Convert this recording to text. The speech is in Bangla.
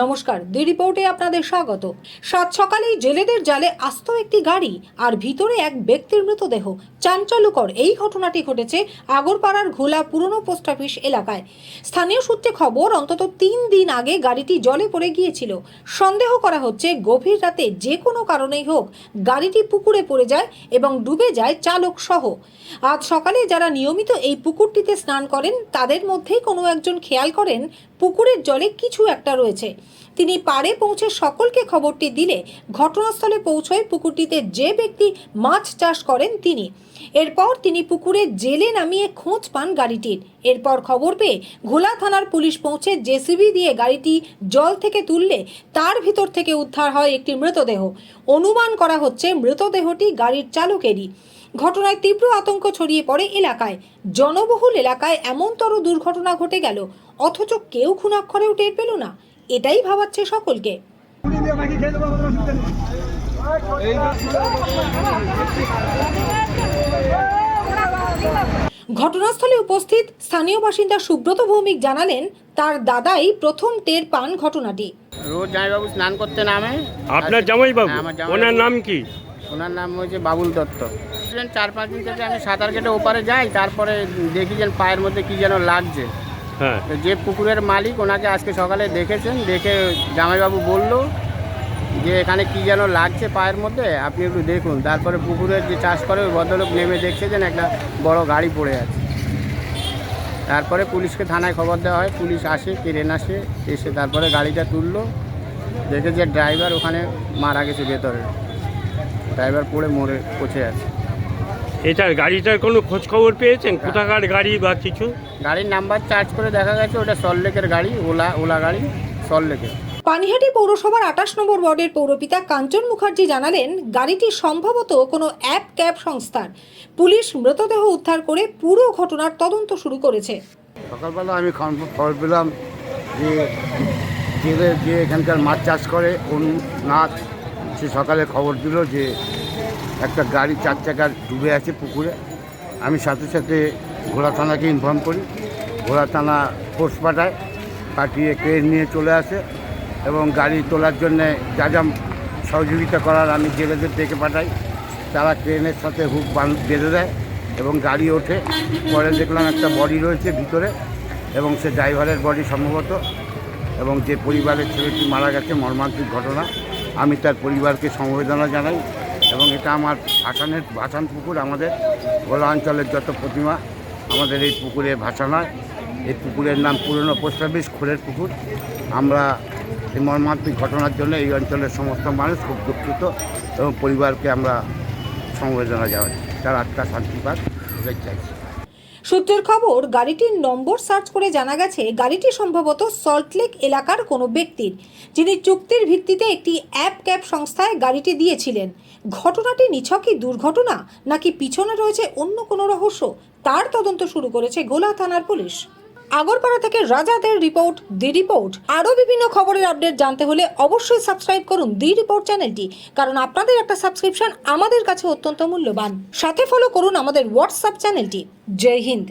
নমস্কার দি রিপোর্টে আপনাদের স্বাগত। সাত সকালেই জেলেদের জালে আস্ত একটি গাড়ি আর ভিতরে এক ব্যক্তির মৃতদেহ। চাঞ্চল্যকর এই ঘটনাটি ঘটেছে আগরপাড়ার ঘোলা পুরনো পোস্ট অফিস এলাকায়। স্থানীয় সূত্রে খবর, অন্তত তিন দিন আগে গাড়িটি জলে পড়ে গিয়েছিল। সন্দেহ করা হচ্ছে গভীর রাতে যে কোনো কারণেই হোক গাড়িটি পুকুরে পড়ে যায় এবং ডুবে যায় চালক সহ। আজ সকালে যারা নিয়মিত এই পুকুরটিতে স্নান করেন, তাদের মধ্যেই কোনো একজন খেয়াল করেন পুকুরের জলে কিছু একটা রয়েছে। তিনি পাড়ে পৌঁছে সকলকে খবরটি দিলে ঘটনাস্থলে পৌঁছয় পুকুরটিতে যে ব্যক্তি মাছ চাষ করেন তিনি। এরপর তিনি পুকুরে জেলে নামিয়ে খোঁজ পান গাড়িটির। এরপর খবর পেয়ে ঘোলা থানার পুলিশ পৌঁছে জেসিবি দিয়ে গাড়িটি জল থেকে তুললে তার ভিতর থেকে উদ্ধার হয় একটি মৃতদেহ। অনুমান করা হচ্ছে মৃতদেহটি গাড়ির চালকেরই। ঘটনায় তীব্র আতঙ্ক ছড়িয়ে পড়ে এলাকায়। জনবহুল এলাকায় এমনতর দুর্ঘটনা ঘটে গেল। অথচ কেউ খুনাক্ষরেও টের পেল না। এটাই ভাবাচ্ছে সকলকে। ঘটনাস্থলে উপস্থিত স্থানীয় বাসিন্দা সুব্রত ভৌমিক জানালেন তার দাদাই প্রথম টের পান ঘটনাটি। রোজ জামাইবাবু স্নান করতে নামে। আপনার জামাইবাবু? হ্যাঁ। ওনার নাম কি? ওনার নাম হচ্ছে বাবুল দত্ত। চার পাঁচ দিন থেকে আমি সাঁতার কেটে ওপারে যাই তারপরে দেখি যেন পায়ের মধ্যে কি যেন লাগছে। যে পুকুরের মালিক, ওনাকে আজকে সকালে দেখেছেন, দেখে জামাইবাবু বলল যে এখানে কি যেন লাগছে পায়ের মধ্যে, আপনি একটু দেখুন। তারপরে পুকুরের যে চাষ করে, ওই ভদ্রলোক নেমে দেখছে যেন একটা বড় গাড়ি পড়ে আছে। তারপরে পুলিশকে থানায় খবর দেওয়া হয়, পুলিশ আসে ট্রেন আসে, এসে তারপরে গাড়িটা তুললো। দেখে যে ড্রাইভার ওখানে মারা গেছে ভেতরে। ড্রাইভার পড়ে মরে, পচে আছে। এটার গাড়িটার কোনো খোঁজ খবর পেয়েছেন কোথাকার গাড়ি বা কিছু? গাড়ির নাম্বার চার্জ করে দেখা গেছে ওটা সল্টলেকের গাড়ি ওলা ওলা গাড়ি সল্টলেকের পানিহাটি পৌরসভার আঠাশ নম্বর ওয়ার্ডের পৌরপিতা কাঞ্চন মুখার্জি জানালেন গাড়িটি সম্ভবত কোনো অ্যাপ ক্যাব সংস্থার। পুলিশ মৃতদেহ উদ্ধার করে পুরো ঘটনার তদন্ত শুরু করেছে। সকালবেলা আমি খবর পেলাম যে যে এখানকার মাছ চাষ করে নাথ সে সকালে খবর দিল যে একটা গাড়ি চার চাকার ডুবে আছে পুকুরে। আমি সাথে সাথে ঘোড়া থানাকে ইনফর্ম করি। ঘোড়া থানা ফোর্স পাঠায়, পাঠিয়ে ক্রেন নিয়ে চলে আসে এবং গাড়ি তোলার জন্যে যা যা সহযোগিতা করার আমি জেলেদের ডেকে পাঠাই। তারা ক্রেনের সাথে হুক বান বেঁধে দেয় এবং গাড়ি ওঠে। পরে দেখলাম একটা বডি রয়েছে ভিতরে এবং সে ড্রাইভারের বডি সম্ভবত এবং যে পরিবারের ছেলেটি মারা গেছে মর্মান্তিক ঘটনা, আমি তার পরিবারকে সমবেদনা জানাই। এবং এটা আমার ভাসানের ভাসান পুকুর আমাদের গোলা অঞ্চলের যত প্রতিমা, আমাদের এই পুকুরে ভাসান হয়। এই পুকুরের নাম পুরনো পোস্ট অফিস খোলের পুকুর। আমরা এই মর্মান্তিক ঘটনার জন্য এই অঞ্চলের সমস্ত মানুষ খুব দুঃখিত এবং পরিবারকে আমরা সমবেদনা জানাই তার আত্মা শান্তি পাক। চাইছি সূত্রের খবর, গাড়িটির নম্বর সার্চ করে জানা গেছে, গাড়িটি সম্ভবত সল্টলেক এলাকার কোনো ব্যক্তির। যিনি চুক্তির ভিত্তিতে একটি অ্যাপ ক্যাব সংস্থায় গাড়িটি দিয়েছিলেন। ঘটনাটি নিছকই দুর্ঘটনা নাকি পিছনে রয়েছে অন্য কোনো রহস্য? তার তদন্ত শুরু করেছে গোলা থানার পুলিশ। আগরপাড়া থেকে রাজাদের রিপোর্ট দি রিপোর্ট আরও বিভিন্ন খবরের আপডেট জানতে হলে অবশ্যই সাবস্ক্রাইব করুন দি রিপোর্ট চ্যানেলটি কারণ আপনাদের একটা সাবস্ক্রিপশন আমাদের কাছে অত্যন্ত মূল্যবান। সাথে ফলো করুন আমাদের হোয়াটসঅ্যাপ চ্যানেলটি জয় হিন্দ।